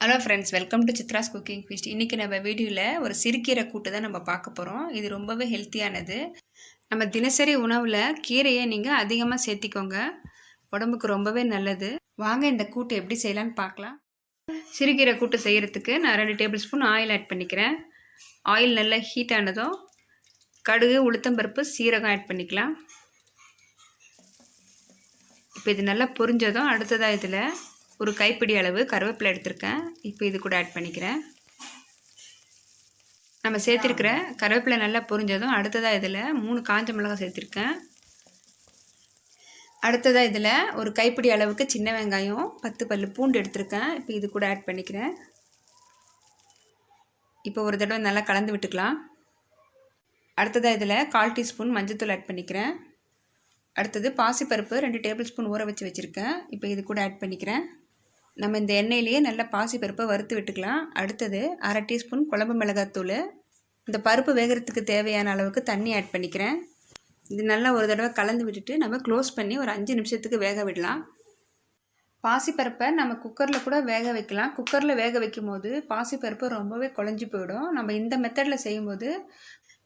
Hello friends welcome to Chitra's cooking feast இன்றைக்கி நம்ம வீடியோவில் ஒரு சிறுகீரை கூட்டு தான் நம்ம பார்க்க போகிறோம் இது ரொம்பவே ஹெல்த்தியானது நம்ம தினசரி உணவில் கீரையை நீங்கள் அதிகமாக சேர்த்திக்கோங்க. உடம்புக்கு ரொம்பவே நல்லது. வாங்க இந்த கூட்டு எப்படி செய்யலான்னு பார்க்கலாம். சிறுகீரை கூட்டு செய்கிறதுக்கு நான் ரெண்டு டேபிள் ஸ்பூன் ஆயில் ஆட் பண்ணிக்கிறேன். ஆயில் நல்லா ஹீட் ஆனதும் கடுகு உளுத்தம்பருப்பு சீரகம் ஆட் பண்ணிக்கலாம். இப்போ இது நல்லா பொரிஞ்சதும் அடுத்ததாக இதில் ஒரு கைப்பிடி அளவு கருவேப்பிலை எடுத்திருக்கேன். இப்போ இது கூட ஆட் பண்ணிக்கிறேன். நம்ம சேர்த்துருக்கிற கருவேப்பிலை நல்லா பொரிஞ்சதும் அடுத்ததாக இதில் மூணு காஞ்ச மிளகாய் சேர்த்துருக்கேன். அடுத்ததாக இதில் ஒரு கைப்பிடி அளவுக்கு சின்ன வெங்காயம் பத்து பல் பூண்டு எடுத்திருக்கேன். இப்போ இது கூட ஆட் பண்ணிக்கிறேன். இப்போ ஒரு தடவை நல்லா கலந்து விட்டுக்கலாம். அடுத்ததாக இதில் கால் டீஸ்பூன் மஞ்சத்தூள் ஆட் பண்ணிக்கிறேன். அடுத்தது பாசிப்பருப்பு ரெண்டு டேபிள் ஸ்பூன் ஊற வச்சு வச்சுருக்கேன். இப்போ இது கூட ஆட் பண்ணிக்கிறேன். நம்ம இந்த எண்ணெயிலேயே நல்லா பாசி பருப்பை வறுத்து விட்டுக்கலாம். அடுத்தது அரை டீஸ்பூன் குழம்பு மிளகாத்தூள். இந்த பருப்பு வேகிறதுக்கு தேவையான அளவுக்கு தண்ணி ஆட் பண்ணிக்கிறேன். இது நல்லா ஒரு தடவை கலந்து விட்டுட்டு நம்ம க்ளோஸ் பண்ணி ஒரு அஞ்சு நிமிஷத்துக்கு வேக விடலாம். பாசிப்பருப்பை நம்ம குக்கரில் கூட வேக வைக்கலாம். குக்கரில் வேக வைக்கும் போது பாசிப்பருப்பு ரொம்பவே குழஞ்சி போயிடும். நம்ம இந்த மெத்தடில் செய்யும்போது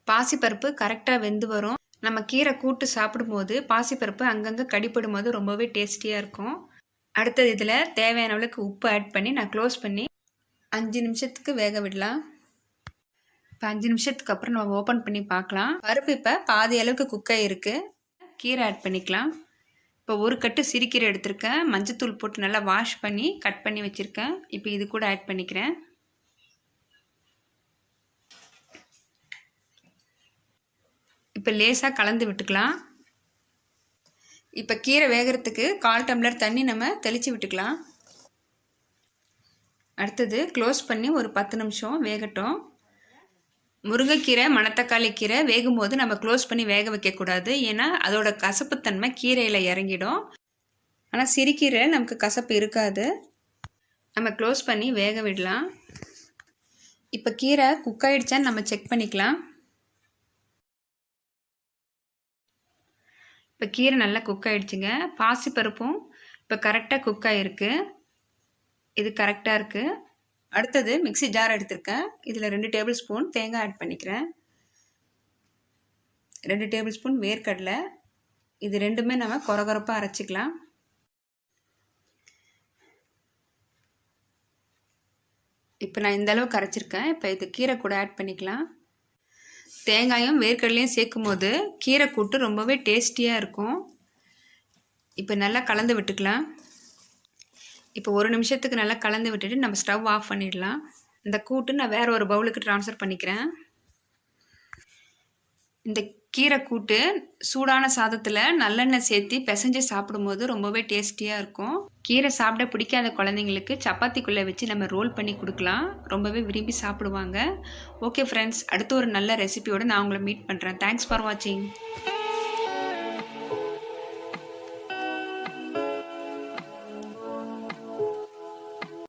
பாசிப்பருப்பு கரெக்டாக வெந்து வரும். நம்ம கீரை கூட்டு சாப்பிடும்போது பாசிப்பருப்பு அங்கங்கே கடிப்படும் போது ரொம்பவே டேஸ்டியாக இருக்கும். அடுத்தது இதில் தேவையான அளவுக்கு உப்பு ஆட் பண்ணி நான் க்ளோஸ் பண்ணி அஞ்சு நிமிஷத்துக்கு வேக விடலாம். இப்போ அஞ்சு நிமிஷத்துக்கு அப்புறம் நம்ம ஓப்பன் பண்ணி பார்க்கலாம். பருப்பு இப்போ பாதி அளவுக்கு குக்கை இருக்குது கீரை ஆட் பண்ணிக்கலாம். இப்போ ஒரு கட்டு சிறுக்கீரை எடுத்திருக்கேன். மஞ்சத்தூள் போட்டு நல்லா வாஷ் பண்ணி கட் பண்ணி வச்சுருக்கேன். இப்போ இது கூட ஆட் பண்ணிக்கிறேன். இப்போ லேசாக கலந்து விட்டுக்கலாம். இப்போ கீரை வேகிறதுக்கு கால் டம்ளர் தண்ணி நம்ம தெளித்து விட்டுக்கலாம். அடுத்தது க்ளோஸ் பண்ணி ஒரு பத்து நிமிஷம் வேகட்டும். முருங்கைக்கீரை மணத்தக்காளி கீரை வேகும்போது நம்ம க்ளோஸ் பண்ணி வேக வைக்கக்கூடாது. ஏன்னா அதோட கசப்புத்தன்மை கீரையில் இறங்கிடும். ஆனால் சிறுகீரை நமக்கு கசப்பு இருக்காது. நம்ம க்ளோஸ் பண்ணி வேக விடலாம். இப்போ கீரை குக் ஆகிடுச்சான்னு நம்ம செக் பண்ணிக்கலாம். இப்போ கீரை நல்லா குக் ஆகிடுச்சுங்க பாசிப்பருப்பும் இப்போ கரெக்டாக குக் ஆகிருக்கு இது கரெக்டாக இருக்குது அடுத்தது மிக்சி ஜார் எடுத்திருக்கேன். இதில் ரெண்டு டேபிள் ஸ்பூன் தேங்காய் ஆட் பண்ணிக்கிறேன். ரெண்டு டேபிள் ஸ்பூன் வேர்க்கடலை. இது ரெண்டுமே நம்ம குறகுறப்பாக அரைச்சிக்கலாம். இப்போ நான் இந்த அளவுக்கு அரைச்சிருக்கேன். இப்போ இது கீரை கூட ஆட் பண்ணிக்கலாம். தேங்காயும் வேர்க்கடலையும் சேர்க்கும் போது கீரை கூட்டு ரொம்பவே டேஸ்டியாக இருக்கும். இப்போ நல்லா கலந்து விட்டுக்கலாம். இப்போ ஒரு நிமிஷத்துக்கு நல்லா கலந்து விட்டுட்டு நம்ம ஸ்டவ் ஆஃப் பண்ணிடலாம். இந்த கூட்டு நான் வேறு ஒரு பவுலுக்கு ட்ரான்ஸ்ஃபர் பண்ணிக்கிறேன். இந்த கீரை கூட்டு சூடான சாதத்தில் நல்லெண்ணெய் சேர்த்து பிசைஞ்சு சாப்பிடும்போது ரொம்பவே டேஸ்டியாக இருக்கும். கீரை சாப்பிட பிடிக்காத குழந்தைங்களுக்கு சப்பாத்திக்குள்ளே வச்சு நம்ம ரோல் பண்ணி கொடுக்கலாம். ரொம்பவே விரும்பி சாப்பிடுவாங்க. ஓகே ஃப்ரெண்ட்ஸ் அடுத்து ஒரு நல்ல ரெசிபியோடு நான் உங்களை மீட் பண்ணுறேன் தேங்க்ஸ் ஃபார் வாட்சிங்